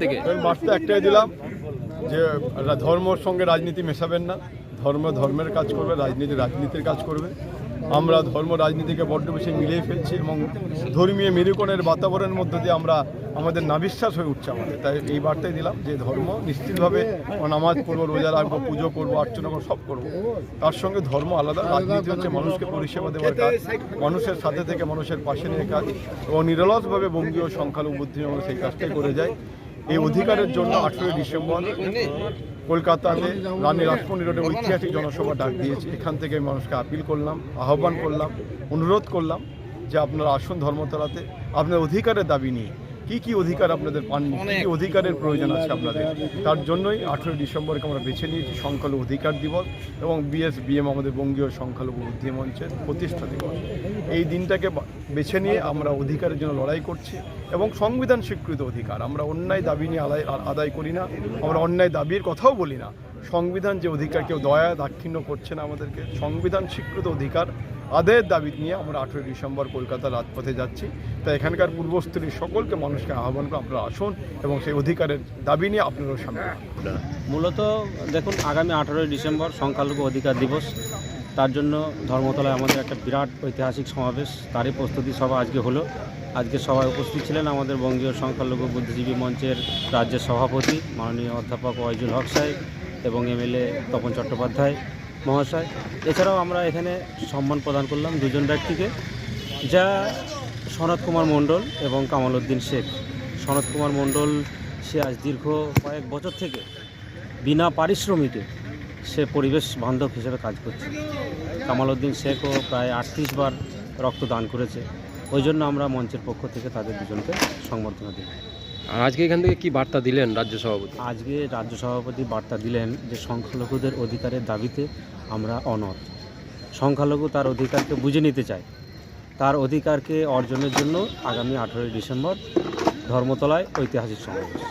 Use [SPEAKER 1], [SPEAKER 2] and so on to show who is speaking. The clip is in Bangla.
[SPEAKER 1] থেকে।
[SPEAKER 2] বার্তা একটাই দিলাম যে ধর্মর সঙ্গে রাজনীতি মেশাবেন না। ধর্ম ধর্মের কাজ করবে, রাজনীতি রাজনীতির কাজ করবে। আমরা ধর্ম রাজনীতিকে বড্ড বেশি মিলিয়ে ফেলছি এবং ধর্মীয় মেরুকরণের বাতাবরণের মধ্যে দিয়ে আমরা আমাদের নাবিশ্বাস হয়ে উঠছে আমাদের। তাই এই বার্তাই দিলাম যে, ধর্ম নিশ্চিতভাবে নামাজ পড়ব, রোজা রাখব, পুজো করব, অর্চনা করব, সব করব। তার সঙ্গে ধর্ম আলাদা। রাজনীতি হচ্ছে মানুষকে পরিষেবা দেওয়ার কাজ। মানুষের সাথে থেকে মানুষের পাশে নিয়ে কাজ। এবং নিরলসভাবে বঙ্গীয় সংখ্যালঘু বুদ্ধি সেই কাজটাই করে যাই এই অধিকারের জন্য আঠেরোই ডিসেম্বর কলকাতাতে রানী রাসমণি রোডে ঐতিহাসিক জনসভা ডাক দিয়েছি। এখান থেকে মানুষকে আপিল করলাম, আহ্বান করলাম, অনুরোধ করলাম যে আপনারা আসুন ধর্মতলাতে আপনার অধিকারের দাবি নিয়ে। কি কি অধিকার আপনাদের পাননি? কি অধিকারের প্রয়োজন আছে আপনাদের? তার জন্যই আঠেরোই ডিসেম্বরকে আমরা বেছে নিয়েছি সংখ্যালঘু অধিকার দিবস এবং বিএস, বিএম আমাদের বঙ্গীয় সংখ্যালঘু বুদ্ধি মঞ্চের প্রতিষ্ঠা দিবস। এই দিনটাকে বেছে নিয়ে আমরা অধিকারের জন্য লড়াই করছি এবং সংবিধান স্বীকৃত অধিকার। আমরা অন্যায় দাবি নিয়ে আদায় আদায় করি না। আমরা অন্যায় দাবির কথাও বলি না। সংবিধান যে অধিকার, কেউ দয়া দাক্ষিণ্য করছে না আমাদেরকে, সংবিধান স্বীকৃত অধিকার আদায়ের দাবি নিয়ে আমরা আঠেরোই ডিসেম্বর কলকাতা রাজপথে যাচ্ছি। তাই এখানকার পূর্বস্থলীর সকলকে মানুষকে আহ্বান করে আপনারা আসুন এবং সেই অধিকারের দাবি নিয়ে আপনারাও সামনে
[SPEAKER 3] মূলত দেখুন, আগামী আঠেরোই ডিসেম্বর সংখ্যালঘু অধিকার দিবস। তার জন্য ধর্মতলায় আমাদের একটা বিরাট ঐতিহাসিক সমাবেশ, তারই প্রস্তুতি সভা আজকে হলো। আজকে সভায় উপস্থিত ছিলেন আমাদের বঙ্গীয় সংখ্যালঘু বুদ্ধিজীবী মঞ্চের রাজ্যের সভাপতি মাননীয় অধ্যাপক ওয়াইজুল হক সাহেব এবং এমএলএ তপন চট্টোপাধ্যায় মহাশয়। এছাড়াও আমরা এখানে সম্মান প্রদান করলাম দুজন ব্যক্তিকে, যা সনৎ কুমার মণ্ডল এবং কামাল উদ্দিন শেখ। সনৎ কুমার মণ্ডল, সে আজ দীর্ঘ কয়েক বছর থেকে বিনা পারিশ্রমিকে সে পরিবেশ বান্ধব হিসেবে কাজ করছে। কামাল উদ্দিন শেখও প্রায় আটত্রিশ বার রক্তদান করেছে। ওই জন্য আমরা মঞ্চের পক্ষ থেকে তাদের দুজনকে সংবর্ধনা দিই
[SPEAKER 1] আজকে এখান থেকে কি বার্তা দিলেন রাজ্য সভাপতি?
[SPEAKER 3] আজকে রাজ্য সভাপতি বার্তা দিলেন যে সংখ্যালঘুদের অধিকারের দাবিতে আমরা অনর সংখ্যালঘু তার অধিকারকে বুঝে নিতে চায়। তার অধিকারকে অর্জনের জন্য আগামী আঠেরোই ডিসেম্বর ধর্মতলায় ঐতিহাসিক সমাবেশ।